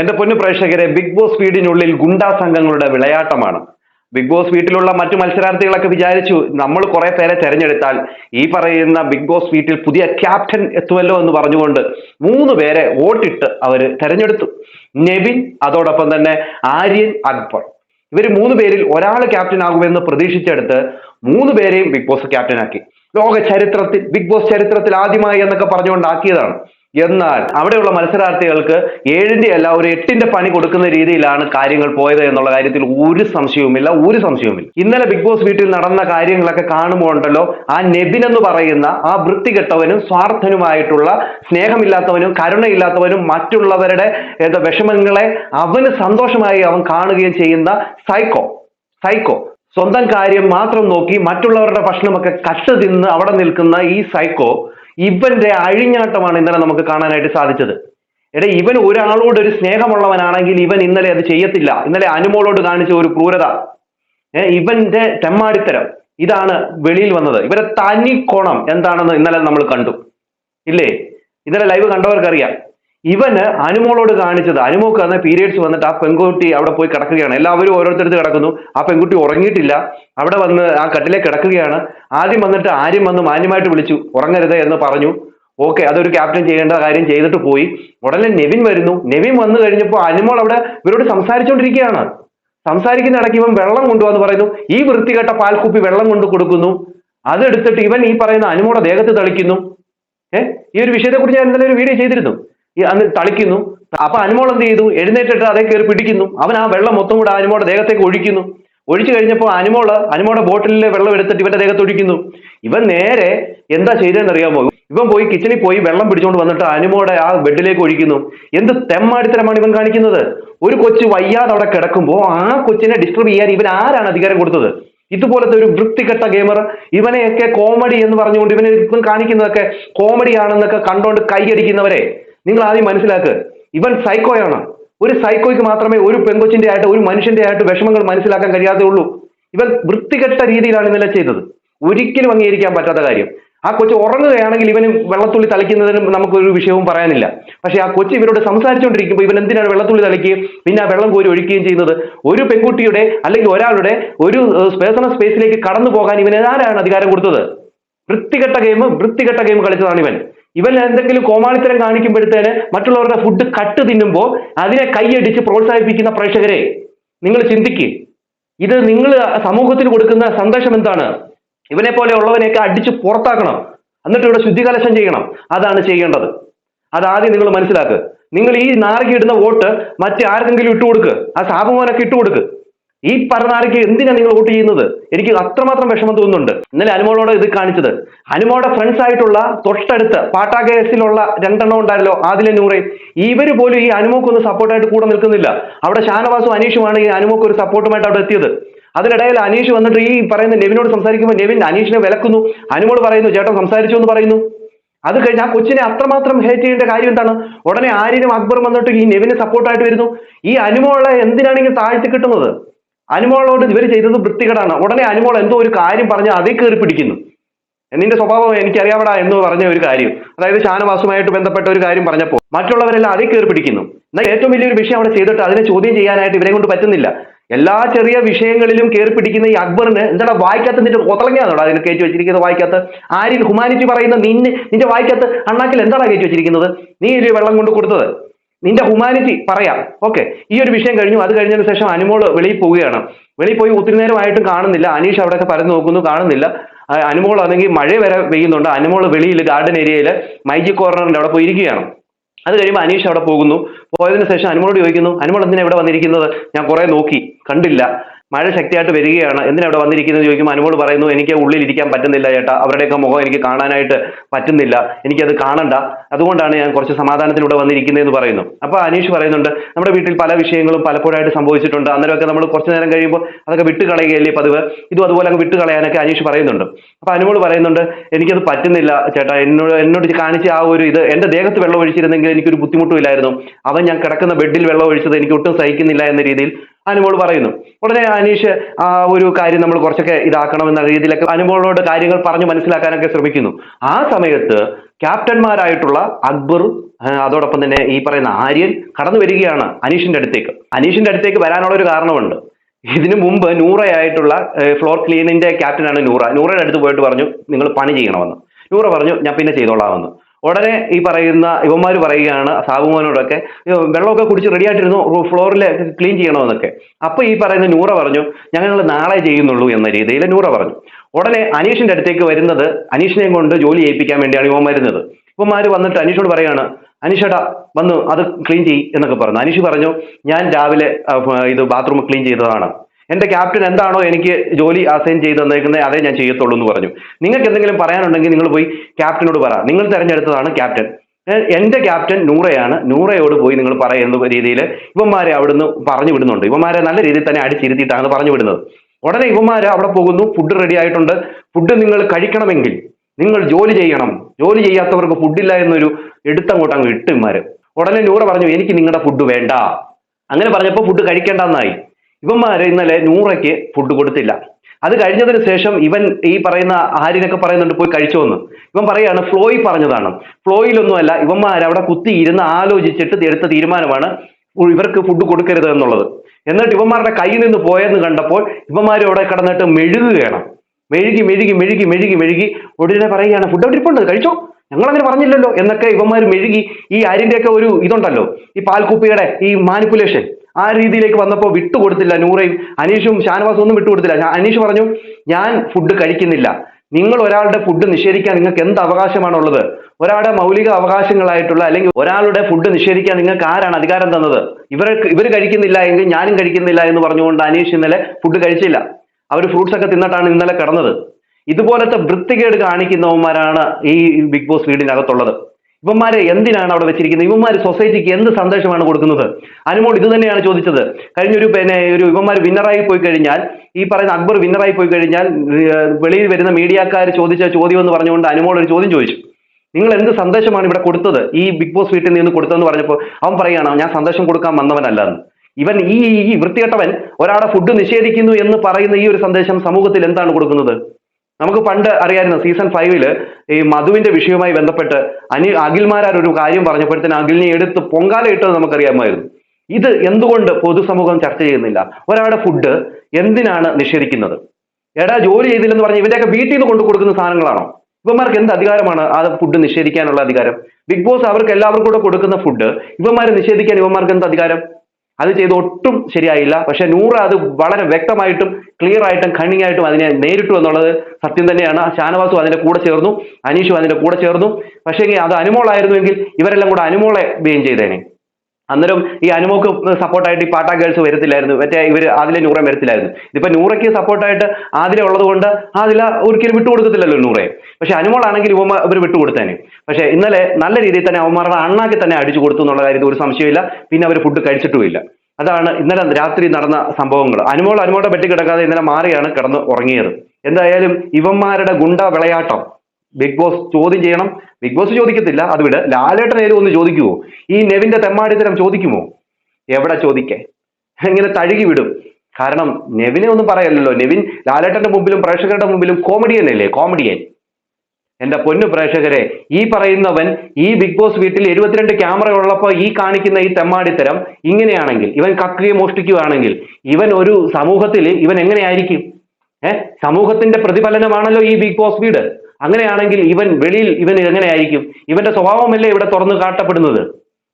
എന്റെ പൊന്നു പ്രേക്ഷകരെ ബിഗ് ബോസ് വീടിനുള്ളിൽ ഗുണ്ടാ സംഘങ്ങളുടെ വിളയാട്ടമാണ്. ബിഗ് ബോസ് വീട്ടിലുള്ള മറ്റു മത്സരാർത്ഥികളൊക്കെ വിചാരിച്ചു നമ്മൾ കുറെ പേരെ തെരഞ്ഞെടുത്താൽ ഈ പറയുന്ന ബിഗ് ബോസ് വീട്ടിൽ പുതിയ ക്യാപ്റ്റൻ എത്തുമല്ലോ എന്ന് പറഞ്ഞുകൊണ്ട് മൂന്ന് പേരെ വോട്ടിട്ട് അവർ തെരഞ്ഞെടുത്തു. നെബിൻ അതോടൊപ്പം തന്നെ ആര്യൻ അക്ബർ. ഇവർ മൂന്ന് പേരിൽ ഒരാൾ ക്യാപ്റ്റൻ ആകുമെന്ന് പ്രതീക്ഷിച്ചെടുത്ത് മൂന്ന് പേരെയും ബിഗ് ബോസ് ക്യാപ്റ്റൻ ആക്കി. ലോക ചരിത്രത്തിൽ ബിഗ് ബോസ് ചരിത്രത്തിൽ ആദ്യമായി എന്നൊക്കെ പറഞ്ഞുകൊണ്ടാക്കിയതാണ്. എന്നാൽ അവിടെയുള്ള മത്സരാർത്ഥികൾക്ക് ഏഴിന്റെ അല്ല ഒരു എട്ടിന്റെ പണി കൊടുക്കുന്ന രീതിയിലാണ് കാര്യങ്ങൾ പോയത് എന്നുള്ള കാര്യത്തിൽ ഒരു സംശയവുമില്ല ഒരു സംശയവുമില്ല. ഇന്നലെ ബിഗ് ബോസ് വീട്ടിൽ നടന്ന കാര്യങ്ങളൊക്കെ കാണുമ്പോൾ ഉണ്ടല്ലോ ആ നെബിൻ എന്ന് പറയുന്ന ആ വൃത്തികെട്ടവനും സ്വാർത്ഥനുമായിട്ടുള്ള സ്നേഹമില്ലാത്തവനും കരുണയില്ലാത്തവനും മറ്റുള്ളവരുടെ എന്താ വിഷമങ്ങളെ അവന് സന്തോഷമായി അവൻ കാണുകയും ചെയ്യുന്ന സൈക്കോ സൈക്കോ സ്വന്തം കാര്യം മാത്രം നോക്കി മറ്റുള്ളവരുടെ ഭക്ഷണമൊക്കെ കട്ട് തിന്ന് അവിടെ നിൽക്കുന്ന ഈ സൈക്കോ ഇവന്റെ അഴിഞ്ഞാട്ടമാണ് ഇന്നലെ നമുക്ക് കാണാനായിട്ട് സാധിച്ചത്. എടാ ഇവൻ ഒരാളോട് ഒരു സ്നേഹമുള്ളവനാണെങ്കിൽ ഇവൻ ഇന്നലെ അത് ചെയ്യത്തില്ല. ഇന്നലെ അനുമോളോട് കാണിച്ച ഒരു ക്രൂരത. ഇവന്റെ തെമ്മാടിത്തരം. ഇതാണ് വെളിയിൽ വന്നത്. ഇവരെ തനി കോണം എന്താണെന്ന് ഇന്നലെ നമ്മൾ കണ്ടു. ഇല്ലേ? ഇന്നലെ ലൈവ് കണ്ടവർക്കറിയാം. ഇവന് അനുമോളോട് കാണിച്ചത്. അനുമോക്ക് അന്ന് പീരിയഡ്സ് വന്നിട്ട് ആ പെൺകുട്ടി അവിടെ പോയി കിടക്കുകയാണ്. എല്ലാവരും ഓരോരുത്തരത്ത് കിടക്കുന്നു. ആ പെൺകുട്ടി ഉറങ്ങിയിട്ടില്ല. അവിടെ വന്ന് ആ കട്ടിലെ കിടക്കുകയാണ്. ആദ്യം വന്നിട്ട് ആര്യം വന്ന് മാന്യമായിട്ട് വിളിച്ചു. ഉറങ്ങരുത് എന്ന് പറഞ്ഞു. ഓക്കെ അതൊരു ക്യാപ്റ്റൻ ചെയ്യേണ്ട കാര്യം ചെയ്തിട്ട് പോയി. ഉടനെ നെവിൻ വരുന്നു. നെവിൻ വന്നു കഴിഞ്ഞപ്പോൾ അനുമോൾ അവിടെ ഇവരോട് സംസാരിച്ചുകൊണ്ടിരിക്കുകയാണ് സംസാരിക്കുന്ന ഇടയ്ക്ക് ഇവൻ വെള്ളം കൊണ്ടുവന്ന് പറയുന്നു. ഈ വൃത്തികെട്ട പാൽക്കുപ്പി വെള്ളം കൊണ്ട് കൊടുക്കുന്നു. അതെടുത്തിട്ട് ഇവൻ ഈ പറയുന്ന അനുമോടെ ദേഹത്ത് തളിക്കുന്നു. ഏഹ് ഈ ഒരു വിഷയത്തെക്കുറിച്ച് ഞാൻ ഇന്നലെ ഒരു വീഡിയോ ചെയ്തിരുന്നു. അന്ന് തളിക്കുന്നു. അപ്പൊ അനുമോൾ എന്ത് ചെയ്തു? എഴുന്നേറ്റിട്ട് അതേ കയറി പിടിക്കുന്നു. അവൻ ആ വെള്ളം മൊത്തം കൂടെ അനുമോടെ ദേഹത്തേക്ക് ഒഴിക്കുന്നു. ഒഴിച്ചു കഴിഞ്ഞപ്പോൾ അനുമോൾ അനുമോടെ ബോട്ടിലെ വെള്ളം എടുത്തിട്ട് ഇവന്റെ ദേഹത്ത് ഒഴിക്കുന്നു. ഇവൻ നേരെ എന്താ ചെയ്തതെന്ന് അറിയാമോ? ഇവൻ പോയി കിച്ചണിൽ പോയി വെള്ളം പിടിച്ചുകൊണ്ട് വന്നിട്ട് അനുമോടെ ആ ബെഡിലേക്ക് ഒഴിക്കുന്നു. എന്ത് തെമ്മാടിത്തരമാണ് ഇവൻ കാണിക്കുന്നത്? ഒരു കൊച്ച് വയ്യാതെ അവിടെ കിടക്കുമ്പോൾ ആ കൊച്ചിനെ ഡിസ്റ്റർബ് ചെയ്യാൻ ഇവൻ ആരാണ് അധികാരം കൊടുത്തത്? ഇതുപോലത്തെ ഒരു വൃത്തികെട്ട ഗെയിമർ ഇവനെയൊക്കെ കോമഡി എന്ന് പറഞ്ഞുകൊണ്ട് ഇവനെ ഇപ്പം കാണിക്കുന്നതൊക്കെ കോമഡി ആണെന്നൊക്കെ കണ്ടോണ്ട് കൈയടിക്കുന്നവരെ. നിങ്ങൾ ആദ്യം മനസ്സിലാക്കുക ഇവൻ സൈക്കോയാണ് ഒരു സൈക്കോയ്ക്ക് മാത്രമേ ഒരു പെങ്കൊച്ചിന്റെ ആയിട്ട് ഒരു മനുഷ്യന്റെ ആയിട്ട് വിഷമങ്ങൾ മനസ്സിലാക്കാൻ കഴിയാതെയുള്ളൂ. ഇവൻ വൃത്തികെട്ട രീതിയിലാണ് ഇന്നലെ ചെയ്തത്. ഒരിക്കലും അംഗീകരിക്കാൻ പറ്റാത്ത കാര്യം. ആ കൊച്ചു ഉറങ്ങുകയാണെങ്കിൽ ഇവന് വെള്ളത്തുള്ളി തളിക്കുന്നതിന് നമുക്കൊരു വിഷയവും പറയാനില്ല. പക്ഷേ ആ കൊച്ചു ഇവരോട് സംസാരിച്ചുകൊണ്ടിരിക്കുമ്പോൾ ഇവൻ എന്തിനാണ് വെള്ളത്തുള്ളി തളിക്കുകയും പിന്നെ ആ വെള്ളം കോരി ഒഴിക്കുകയും ചെയ്യുന്നത്. ഒരു പെൺകുട്ടിയുടെ അല്ലെങ്കിൽ ഒരാളുടെ ഒരു പേഴ്സണൽ സ്പേസിലേക്ക് കടന്നു പോകാൻ ഇവന് ആരാണ് അധികാരം കൊടുത്തത്? വൃത്തികെട്ട ഗെയിം വൃത്തികെട്ട ഗെയിം കളിച്ചതാണ് ഇവൻ. ഇവൻ എന്തെങ്കിലും കോമാളിത്തരം കാണിക്കുമ്പോഴത്തേന് മറ്റുള്ളവരുടെ ഫുഡ് കട്ട് തിന്നുമ്പോൾ അതിനെ കൈയടിച്ച് പ്രോത്സാഹിപ്പിക്കുന്ന പ്രേക്ഷകരെ നിങ്ങൾ ചിന്തിക്ക്. ഇത് നിങ്ങൾ സമൂഹത്തിന് കൊടുക്കുന്ന സന്ദേശം എന്താണ്? ഇവനെ പോലെ ഉള്ളവനെയൊക്കെ അടിച്ച് പുറത്താക്കണം. എന്നിട്ട് ഇവിടെ ശുദ്ധികലശം ചെയ്യണം. അതാണ് ചെയ്യേണ്ടത്. അതാദ്യം നിങ്ങൾ മനസ്സിലാക്കുക നിങ്ങൾ ഈ നാറിക്ക് ഇടുന്ന വോട്ട് മറ്റ് ആർക്കെങ്കിലും ഇട്ട് കൊടുക്ക് ആ സാബുമോനൊക്കെ ഇട്ടുകൊടുക്കുക കൊടുക്ക് ഈ പറഞ്ഞാർക്ക് എന്തിനാണ് നിങ്ങൾ വോട്ട് ചെയ്യുന്നത്? എനിക്ക് അത്രമാത്രം വിഷമം തോന്നുന്നുണ്ട്. ഇന്നലെ അനുമോളോട് ഇത് കാണിച്ചത്. അനുമോടെ ഫ്രണ്ട്സ് ആയിട്ടുള്ള തൊട്ടടുത്ത് പാട്ടാ കേസിലുള്ള രണ്ടെണ്ണം ഉണ്ടായല്ലോ ആദിലെ നൂറെ. ഇവർ പോലും ഈ അനുമോക്കൊന്ന് സപ്പോർട്ടായിട്ട് കൂടെ നിൽക്കുന്നില്ല. അവിടെ ഷാനവാസും അനീഷുമാണ് ഈ അനുമോക്ക് ഒരു സപ്പോർട്ടുമായിട്ട് അവിടെ എത്തിയത്. അതിനിടയിൽ അനീഷ് വന്നിട്ട് ഈ പറയുന്ന നെവിനോട് സംസാരിക്കുമ്പോൾ നെവിൻ അനീഷിനെ വിലക്കുന്നു. അനുമോട് പറയുന്നു ചേട്ടൻ സംസാരിച്ചു എന്ന് പറയുന്നു. അത് കഴിഞ്ഞ് ആ കൊച്ചിനെ അത്രമാത്രം ഹേറ്റ് ചെയ്യേണ്ട കാര്യം എന്താണ്? ഉടനെ ആര്യനും അക്ബറും വന്നിട്ട് ഈ നെവിനെ സപ്പോർട്ടായിട്ട് വരുന്നു. ഈ അനുമോളെ എന്തിനാണ് ഇങ്ങനെ താഴ്ത്തി കിട്ടുന്നത്? അനുമോളോട് ഇവർ ചെയ്തത് വൃത്തികേടാണ്. ഉടനെ അനുമോൾ എന്തോ ഒരു കാര്യം പറഞ്ഞ് അതേ കയറി പിടിക്കുന്നു. എന്നിന്റെ സ്വഭാവം എനിക്കറിയാവടാ എന്ന് പറഞ്ഞ ഒരു കാര്യം. അതായത് ഷാനവാസുമായിട്ട് ബന്ധപ്പെട്ട ഒരു കാര്യം പറഞ്ഞപ്പോൾ മറ്റുള്ളവരെല്ലാം അതേ കയറി പിടിക്കുന്നു. എന്നാൽ ഏറ്റവും വലിയൊരു വിഷയം അവിടെ ചെയ്തിട്ട് അതിനെ ചോദ്യം ചെയ്യാനായിട്ട് ഇവരെ കൊണ്ട് പറ്റുന്നില്ല. എല്ലാ ചെറിയ വിഷയങ്ങളിലും കയറി പിടിക്കുന്ന ഈ അക്ബറിന് എന്താ വായിക്കാത്ത നിന്റെ ഒതളങ്ങിയാണോ അതിന് കയറ്റി വെച്ചിരിക്കുന്നത് വായിക്കാത്ത? ആരിൽ ഹ്യൂമാനിറ്റി പറയുന്ന നിന്നെ നിന്റെ വായിക്കാത്ത അണ്ണാക്കിൽ എന്താണ് കയറ്റി വെച്ചിരിക്കുന്നത്? നീ ഒരു വെള്ളം കൊണ്ട് കൊടുത്തത്? നിന്റെ ഹ്യൂമാനിറ്റി പറയാം. ഓക്കെ ഈ ഒരു വിഷയം കഴിഞ്ഞു. അത് കഴിഞ്ഞതിന് ശേഷം അനുമോൾ വെളിയിൽ പോവുകയാണ്. വെളിയിൽ പോയി ഒത്തിരി നേരമായിട്ടും കാണുന്നില്ല. അനീഷ് അവിടെയൊക്കെ പരന്നു നോക്കുന്നു. കാണുന്നില്ല. അനുമോൾ ആണെങ്കിൽ മഴ വരെ പെയ്യുന്നുണ്ട്. അനുമോൾ വെളിയിൽ ഗാർഡൻ ഏരിയയിൽ മൈജി കോർണറിന്റെ അവിടെ പോയി ഇരിക്കുകയാണ് അത് കഴിയുമ്പോൾ അനീഷ് അവിടെ പോകുന്നു. പോയതിനു ശേഷം അനുമോളോട് ചോദിക്കുന്നു അനുമോൾ എന്തിനാ ഇവിടെ വന്നിരിക്കുന്നത്? ഞാൻ കുറെ നോക്കി. കണ്ടില്ല. മഴ ശക്തിയായിട്ട് വരികയാണ്. എന്തിനാ അവിടെ വന്നിരിക്കുന്നത്? ചോദിക്കുമ്പോൾ അനുമോൾ പറയുന്നു എനിക്ക് ഉള്ളിൽ ഇരിക്കാൻ പറ്റുന്നില്ല ചേട്ടാ. അവരുടെയൊക്കെ മുഖം എനിക്ക് കാണാനായിട്ട് പറ്റുന്നില്ല. എനിക്കത് കാണണ്ട. അതുകൊണ്ടാണ് ഞാൻ കുറച്ച് സമാധാനത്തിലൂടെ വന്നിരിക്കുന്നതെന്ന് പറയുന്നു. അപ്പോൾ അനീഷ് പറയുന്നുണ്ട് നമ്മുടെ വീട്ടിൽ പല വിഷയങ്ങളും പലപ്പോഴായിട്ട് സംഭവിച്ചിട്ടുണ്ട്. അന്നേരമൊക്കെ നമ്മൾ കുറച്ച് നേരം കഴിയുമ്പോൾ അതൊക്കെ വിട്ട് കളയുകയല്ലേ പതിവ്? ഇതും അതുപോലെ അങ്ങ് വിട്ട് കളയാനൊക്കെ അനീഷ് പറയുന്നുണ്ട്. അപ്പോൾ അനുമോൾ പറയുന്നുണ്ട് എനിക്കത് പറ്റുന്നില്ല ചേട്ടാ. എന്നോട് എന്നോട് കാണിച്ച ആ ഒരു ഇത് എന്റെ ദേഹത്ത് വെള്ളം ഒഴിച്ചിരുന്നെങ്കിൽ എനിക്കൊരു ബുദ്ധിമുട്ടുമില്ലായിരുന്നു അവൻ ഞാൻ കിടക്കുന്ന ബെഡിൽ വെള്ളം ഒഴിച്ചത് എനിക്ക് ഒട്ടും സഹിക്കുന്നില്ല എന്ന രീതിയിൽ അനുമോൾ പറയുന്നു. ഉടനെ അനീഷ് ആ ഒരു കാര്യം നമ്മൾ കുറച്ചൊക്കെ ഇതാക്കണമെന്ന രീതിയിലൊക്കെ അനുമോളോട് കാര്യങ്ങൾ പറഞ്ഞു മനസ്സിലാക്കാനൊക്കെ ശ്രമിക്കുന്നു. ആ സമയത്ത് ക്യാപ്റ്റന്മാരായിട്ടുള്ള അക്ബർ അതോടൊപ്പം തന്നെ ഈ പറയുന്ന ആര്യൻ കടന്നു വരികയാണ് അനീഷിന്റെ അടുത്തേക്ക്. അനീഷിന്റെ അടുത്തേക്ക് വരാനുള്ള ഒരു കാരണമുണ്ട്. ഇതിനു മുമ്പ് നൂറയായിട്ടുള്ള ഫ്ലോർ ക്ലീനിന്റെ ക്യാപ്റ്റനാണ് നൂറ. നൂറയുടെ അടുത്ത് പോയിട്ട് പറഞ്ഞു നിങ്ങൾ പണി ചെയ്യണമെന്ന്. നൂറ പറഞ്ഞു ഞാൻ പിന്നെ ചെയ്തോളാമെന്ന്. ഉടനെ ഈ പറയുന്ന ഇവന്മാർ പറയുകയാണ് സാബുമോനോടൊക്കെ "അയ്യോ, വെള്ളമൊക്കെ കുടിച്ച് റെഡി ആയിട്ടിരുന്നു ഫ്ലോറിൽ ക്ലീൻ ചെയ്യണമെന്നൊക്കെ. അപ്പൊ ഈ പറയുന്ന നൂറ പറഞ്ഞു ഞങ്ങൾ നാളെ ചെയ്യുന്നുള്ളൂ എന്ന രീതിയിൽ നൂറ പറഞ്ഞു. ഉടനെ അനീഷിന്റെ അടുത്തേക്ക് വരുന്നത് അനീഷിനെയും കൊണ്ട് ജോലി ചെയ്യിപ്പിക്കാൻ വേണ്ടിയാണ് ഇവൻ വരുന്നത്. ഇവന്മാർ വന്നിട്ട് അനീഷോട് പറയാണ് അനീഷേട്ടാ വന്ന് അത് ക്ലീൻ ചെയ്യ് എന്നൊക്കെ പറഞ്ഞു. അനീഷ് പറഞ്ഞു ഞാൻ രാവിലെ ഇത് ബാത്റൂം ക്ലീൻ ചെയ്തതാണ്. എന്റെ ക്യാപ്റ്റൻ എന്താണോ എനിക്ക് ജോലി അസൈൻ ചെയ്ത് തന്നേക്കുന്നത് അതേ ഞാൻ ചെയ്യത്തുള്ളൂ എന്ന് പറഞ്ഞു. നിങ്ങൾക്ക് എന്തെങ്കിലും പറയാനുണ്ടെങ്കിൽ നിങ്ങൾ പോയി ക്യാപ്റ്റനോട് പറ. നിങ്ങൾ തിരഞ്ഞെടുത്തതാണ് ക്യാപ്റ്റൻ. എന്റെ ക്യാപ്റ്റൻ നൂറയാണ്. നൂറയോട് പോയി നിങ്ങൾ പറയുന്ന രീതിയിൽ ഇവന്മാരെ അവിടുന്ന് പറഞ്ഞു വിടുന്നുണ്ട്. ഇവന്മാരെ നല്ല രീതിയിൽ തന്നെ അടിച്ചിരുത്തിയിട്ടാണ് പറഞ്ഞു വിടുന്നത്. ഉടനെ ഇവന്മാര് അവിടെ പോകുന്നു. ഫുഡ് റെഡി ആയിട്ടുണ്ട്. ഫുഡ് നിങ്ങൾ കഴിക്കണമെങ്കിൽ നിങ്ങൾ ജോലി ചെയ്യണം. ജോലി ചെയ്യാത്തവർക്ക് ഫുഡില്ല എന്നൊരു എടുത്തങ്ങോട്ട് അങ്ങ് ഇട്ട് ഇവന്മാര്. ഉടനെ നൂറ പറഞ്ഞു എനിക്ക് നിങ്ങളുടെ ഫുഡ് വേണ്ട. അങ്ങനെ പറഞ്ഞപ്പോൾ ഫുഡ് കഴിക്കേണ്ടെന്നായി. ഇവന്മാര് ഇന്നലെ നൂറയ്ക്ക് ഫുഡ് കൊടുത്തില്ല. അത് കഴിഞ്ഞതിന് ശേഷം ഇവൻ ഈ പറയുന്ന ആര്യനൊക്കെ പറയുന്നുണ്ട് പോയി കഴിച്ചോന്ന്. ഇവൻ പറയാണ് ഫ്ലോയി പറഞ്ഞതാണ്. ഫ്ലോയിലൊന്നുമല്ല ഇവന്മാർ അവിടെ കുത്തി ഇരുന്ന് ആലോചിച്ചിട്ട് എടുത്ത തീരുമാനമാണ് ഇവർക്ക് ഫുഡ് കൊടുക്കരുത് എന്നുള്ളത്. എന്നിട്ട് ഇവന്മാരുടെ കയ്യിൽ നിന്ന് പോയെന്ന് കണ്ടപ്പോൾ ഇവന്മാർ അവിടെ കിടന്നിട്ട് മെഴുകുകയാണ്. മെഴുകി മെഴുകി മെഴുകി മെഴുകി മെഴുകി. ഉടനെ പറയുകയാണ് ഫുഡ് അവിടെ ഇരിപ്പുണ്ട് കഴിച്ചോ. ഞങ്ങൾ അങ്ങനെ പറഞ്ഞില്ലല്ലോ. എന്നൊക്കെ ഇവന്മാർ മെഴുകി. ഈ ആരിന്റെയൊക്കെ ഒരു ഇതുണ്ടല്ലോ ഈ പാൽക്കുപ്പിയുടെ ഈ മാനിപ്പുലേഷൻ ആ രീതിയിലേക്ക് വന്നപ്പോൾ വിട്ടുകൊടുത്തില്ല നൂറയും. അനീഷും ഷാനവാസും ഒന്നും വിട്ടുകൊടുത്തില്ല. അനീഷ് പറഞ്ഞു ഞാൻ ഫുഡ് കഴിക്കുന്നില്ല. നിങ്ങൾ ഒരാളുടെ ഫുഡ് നിഷേധിക്കാൻ നിങ്ങൾക്ക് എന്ത് അവകാശമാണുള്ളത് ഒരാളുടെ മൗലിക അവകാശങ്ങളായിട്ടുള്ള അല്ലെങ്കിൽ ഒരാളുടെ ഫുഡ് നിഷേധിക്കാൻ നിങ്ങൾക്ക് ആരാണ് അധികാരം തന്നത്? ഇവർ ഇവർ കഴിക്കുന്നില്ല എങ്കിൽ ഞാനും കഴിക്കുന്നില്ല എന്ന് പറഞ്ഞുകൊണ്ട് അനീഷ് ഇന്നലെ ഫുഡ് കഴിച്ചില്ല. അവർ ഫ്രൂട്ട്സ് ഒക്കെ തിന്നിട്ടാണ് ഇന്നലെ കിടന്നത്. ഇതുപോലത്തെ വൃത്തികേട് കാണിക്കുന്നവന്മാരാണ് ഈ ബിഗ് ബോസ് വീടിനകത്തുള്ളത്. ഇവന്മാരെ എന്തിനാണ് അവിടെ വെച്ചിരിക്കുന്നത്? ഇവന്മാർ സൊസൈറ്റിക്ക് എന്ത് സന്ദേശമാണ് കൊടുക്കുന്നത്? അനുമോൾ ഇത് തന്നെയാണ് ചോദിച്ചത്. കഴിഞ്ഞൊരു പിന്നെ ഒരു ഇവന്മാർ വിന്നറായി പോയി കഴിഞ്ഞാൽ ഈ പറയുന്ന അക്ബർ വിന്നറായി പോയി കഴിഞ്ഞാൽ വെളിയിൽ വരുന്ന മീഡിയക്കാർ ചോദിച്ച ചോദ്യം എന്ന് പറഞ്ഞുകൊണ്ട് അനുമോൾ ഒരു ചോദ്യം ചോദിച്ചു. നിങ്ങൾ എന്ത് സന്ദേശമാണ് ഇവിടെ കൊടുത്തത്? ഈ ബിഗ് ബോസ് വീട്ടിൽ നിന്ന് കൊടുത്തതെന്ന് പറഞ്ഞപ്പോൾ അവൻ പറയുകയാണ് ഞാൻ സന്ദേശം കൊടുക്കാൻ വന്നവനല്ല എന്ന് ഇവൻ ഈ ഈ വൃത്തികെട്ടവൻ ഒരാളെ ഫുഡ് നിഷേധിക്കുന്നു എന്ന് പറയുന്ന ഈ ഒരു സന്ദേശം സമൂഹത്തിൽ എന്താണ് കൊടുക്കുന്നത്? നമുക്ക് പണ്ട് അറിയായിരുന്നു സീസൺ ഫൈവിൽ ഈ മധുവിന്റെ വിഷയവുമായി ബന്ധപ്പെട്ട് അനി അഖിൽമാരാർ ഒരു കാര്യം പറഞ്ഞപ്പോഴത്തേന് അഖിലിനെ എടുത്ത് പൊങ്കാല ഇട്ടത് നമുക്കറിയാമായിരുന്നു. ഇത് എന്തുകൊണ്ട് പൊതുസമൂഹം ചർച്ച ചെയ്യുന്നില്ല? ഒരാളുടെ ഫുഡ് എന്തിനാണ് നിഷേധിക്കുന്നത്? എടാ ജോലി ചെയ്തില്ലെന്ന് പറഞ്ഞ് ഇവരെയൊക്കെ വീട്ടിൽ നിന്ന് കൊണ്ടു കൊടുക്കുന്ന സാധനങ്ങളാണോ? ഇവന്മാർക്ക് എന്ത് അധികാരമാണ് ആ ഫുഡ് നിഷേധിക്കാനുള്ള അധികാരം? ബിഗ് ബോസ് അവർക്ക് എല്ലാവർക്കും കൂടെ കൊടുക്കുന്ന ഫുഡ് ഇവന്മാരെ നിഷേധിക്കാൻ ഇവന്മാർക്ക് എന്ത് അധികാരം? അത് ചെയ്ത് ഒട്ടും ശരിയായില്ല. പക്ഷെ നൂറ് അത് വളരെ വ്യക്തമായിട്ടും ക്ലിയർ ആയിട്ടും കണ്ണിങ് ആയിട്ടും അതിനെ നേരിട്ടു എന്നുള്ളത് സത്യം തന്നെയാണ്. ഷാനവാസും അതിന്റെ കൂടെ ചേർന്നു. അനീഷും അതിന്റെ കൂടെ ചേർന്നു. പക്ഷേ അത് അനുമോളായിരുന്നുവെങ്കിൽ ഇവരെല്ലാം കൂടെ അനുമോളെ ബെയിൻ ചെയ്തേനെ. അന്നേരം ഈ അനുമോക്ക് സപ്പോർട്ടായിട്ട് ഈ പാട്ടാ ഗേൾസ് വരത്തില്ലായിരുന്നു. മറ്റേ ഇവർ ആദിലെ നൂറെ വരത്തില്ലായിരുന്നു. ഇതിപ്പോ നൂറയ്ക്ക് സപ്പോർട്ടായിട്ട് ആദില ഉള്ളത് കൊണ്ട് ആദില ഒരിക്കലും വിട്ടുകൊടുക്കത്തില്ലല്ലോ നൂറെ. പക്ഷെ അനുമോളാണെങ്കിൽ ഇവ ഇവർ വിട്ടുകൊടുത്തേനെ പക്ഷെ ഇന്നലെ നല്ല രീതിയിൽ തന്നെ അവന്മാരുടെ അണ്ണാക്കി തന്നെ അടിച്ചു കൊടുത്തു എന്നുള്ള കാര്യത്തിൽ ഒരു സംശയമില്ല പിന്നെ അവർ ഫുഡ് കഴിച്ചിട്ടുമില്ല. അതാണ് ഇന്നലെ രാത്രി നടന്ന സംഭവങ്ങൾ. അനുമോൾ അനുമോടെ പെട്ടി കിടക്കാതെ ഇന്നലെ മാറിയാണ് കിടന്ന് ഉറങ്ങിയത്. എന്തായാലും ഇവന്മാരുടെ ഗുണ്ട വിളയാട്ടം. ബിഗ് ബോസ് ചോദ്യം ചെയ്യണം. ബിഗ് ബോസ് ചോദിക്കത്തില്ല അത് വിട്. ലാലേട്ടനേലും ഒന്ന് ചോദിക്കുമോ ഈ നെവിന്റെ തെമ്മാടിത്തരം ചോദിക്കുമോ? എവിടെ ചോദിക്കേ ഇങ്ങനെ തഴുകി വിടും. കാരണം നെവിനെ ഒന്നും പറയല്ലോ നെവിൻ ലാലേട്ടന്റെ മുമ്പിലും പ്രേക്ഷകരുടെ മുമ്പിലും കോമഡിയൻ അല്ലേ? കോമഡിയൻ എന്റെ പൊന്നു പ്രേക്ഷകരെ ഈ പറയുന്നവൻ ഈ ബിഗ് ബോസ് വീട്ടിൽ എഴുപത്തിരണ്ട് ക്യാമറ ഉള്ളപ്പോൾ ഈ കാണിക്കുന്ന ഈ തെമ്മാടിത്തരം ഇങ്ങനെയാണെങ്കിൽ ഇവൻ കക്കുകയും മോഷ്ടിക്കുകയാണെങ്കിൽ ഇവൻ ഒരു സമൂഹത്തിൽ ഇവൻ എങ്ങനെയായിരിക്കും? ഏഹ് സമൂഹത്തിന്റെ പ്രതിഫലനമാണല്ലോ ഈ ബിഗ് ബോസ് വീട്. അങ്ങനെയാണെങ്കിൽ ഇവൻ വെളിയിൽ ഇവൻ എങ്ങനെയായിരിക്കും? ഇവന്റെ സ്വഭാവമല്ലേ ഇവിടെ തുറന്നു കാട്ടപ്പെടുന്നത്?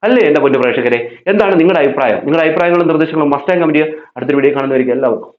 അല്ലേ എന്റെ പൊന്നു പ്രേക്ഷകരെ? എന്താണ് നിങ്ങളുടെ അഭിപ്രായം? നിങ്ങളുടെ അഭിപ്രായങ്ങളും നിർദ്ദേശങ്ങളും മസ്റ്റാൻ കമന്റ് അടുത്തൊരു വീഡിയോ കാണുന്നവർക്ക് എല്ലാവർക്കും